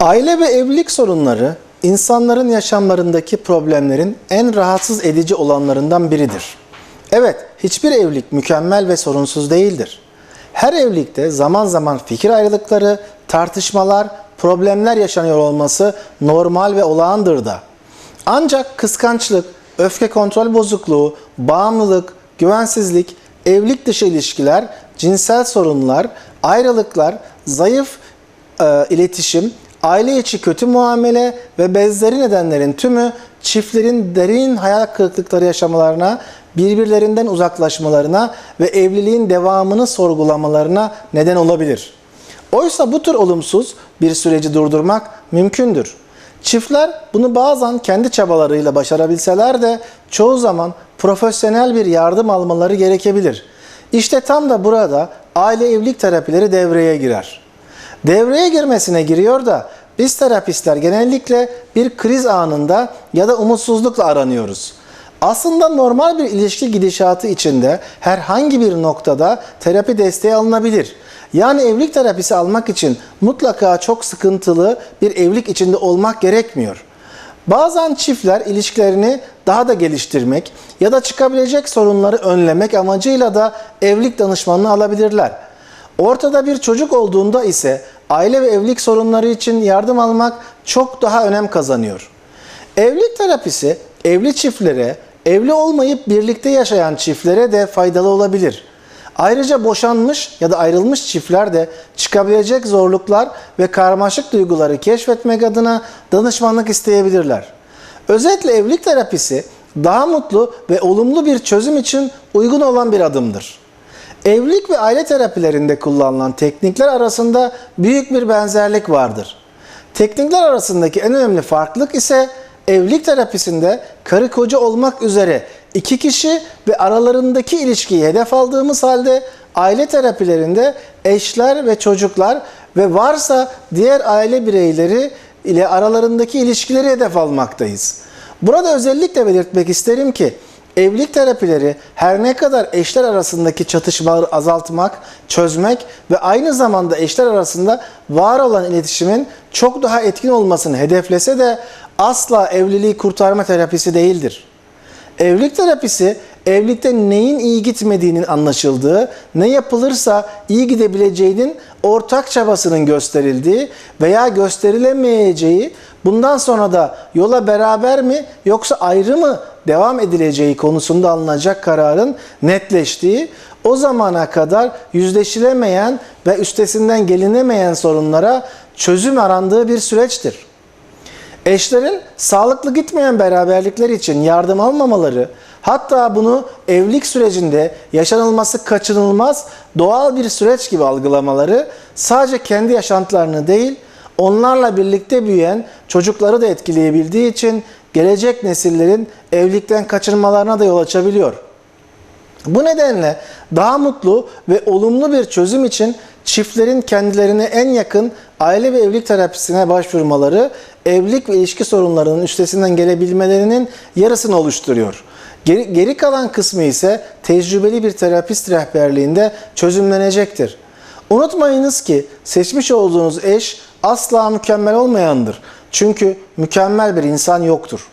Aile ve evlilik sorunları insanların yaşamlarındaki problemlerin en rahatsız edici olanlarından biridir. Evet, hiçbir evlilik mükemmel ve sorunsuz değildir. Her evlilikte zaman zaman fikir ayrılıkları, tartışmalar, problemler yaşanıyor olması normal ve olağandır da. Ancak kıskançlık, öfke kontrol bozukluğu, bağımlılık, güvensizlik, evlilik dışı ilişkiler, cinsel sorunlar, ayrılıklar, zayıf e, iletişim, aile içi kötü muamele ve benzeri nedenlerin tümü çiftlerin derin hayal kırıklıkları yaşamalarına, birbirlerinden uzaklaşmalarına ve evliliğin devamını sorgulamalarına neden olabilir. Oysa bu tür olumsuz bir süreci durdurmak mümkündür. Çiftler bunu bazen kendi çabalarıyla başarabilseler de çoğu zaman profesyonel bir yardım almaları gerekebilir. İşte tam da burada aile evlilik terapileri devreye girer. Devreye girmesine giriyor da biz terapistler genellikle bir kriz anında ya da umutsuzlukla aranıyoruz. Aslında normal bir ilişki gidişatı içinde herhangi bir noktada terapi desteği alınabilir. Yani evlilik terapisi almak için mutlaka çok sıkıntılı bir evlilik içinde olmak gerekmiyor. Bazen çiftler ilişkilerini daha da geliştirmek ya da çıkabilecek sorunları önlemek amacıyla da evlilik danışmanlığı alabilirler. Ortada bir çocuk olduğunda ise aile ve evlilik sorunları için yardım almak çok daha önem kazanıyor. Evlilik terapisi evli çiftlere, evli olmayıp birlikte yaşayan çiftlere de faydalı olabilir. Ayrıca boşanmış ya da ayrılmış çiftler de çıkabilecek zorluklar ve karmaşık duyguları keşfetmek adına danışmanlık isteyebilirler. Özetle evlilik terapisi daha mutlu ve olumlu bir çözüm için uygun olan bir adımdır. Evlilik ve aile terapilerinde kullanılan teknikler arasında büyük bir benzerlik vardır. Teknikler arasındaki en önemli farklılık ise evlilik terapisinde karı koca olmak üzere iki kişi ve aralarındaki ilişkiyi hedef aldığımız halde aile terapilerinde eşler ve çocuklar ve varsa diğer aile bireyleri ile aralarındaki ilişkileri hedef almaktayız. Burada özellikle belirtmek isterim ki Evlilik terapileri her ne kadar eşler arasındaki çatışmaları azaltmak, çözmek ve aynı zamanda eşler arasında var olan iletişimin çok daha etkin olmasını hedeflese de asla evliliği kurtarma terapisi değildir. Evlilik terapisi evlilikte neyin iyi gitmediğinin anlaşıldığı, ne yapılırsa iyi gidebileceğinin ortak çabasının gösterildiği veya gösterilemeyeceği, bundan sonra da yola beraber mi yoksa ayrı mı devam edileceği konusunda alınacak kararın netleştiği, o zamana kadar yüzleşilemeyen ve üstesinden gelinemeyen sorunlara çözüm arandığı bir süreçtir. Eşlerin sağlıklı gitmeyen beraberlikler için yardım almamaları, hatta bunu evlilik sürecinde yaşanılması kaçınılmaz doğal bir süreç gibi algılamaları sadece kendi yaşantılarını değil, onlarla birlikte büyüyen çocukları da etkileyebildiği için gelecek nesillerin evlilikten kaçırmalarına da yol açabiliyor. Bu nedenle daha mutlu ve olumlu bir çözüm için çiftlerin kendilerine en yakın aile ve evlilik terapisine başvurmaları evlilik ve ilişki sorunlarının üstesinden gelebilmelerinin yarısını oluşturuyor. Geri, geri kalan kısmı ise tecrübeli bir terapist rehberliğinde çözümlenecektir. Unutmayınız ki seçmiş olduğunuz eş asla mükemmel olmayandır. Çünkü mükemmel bir insan yoktur.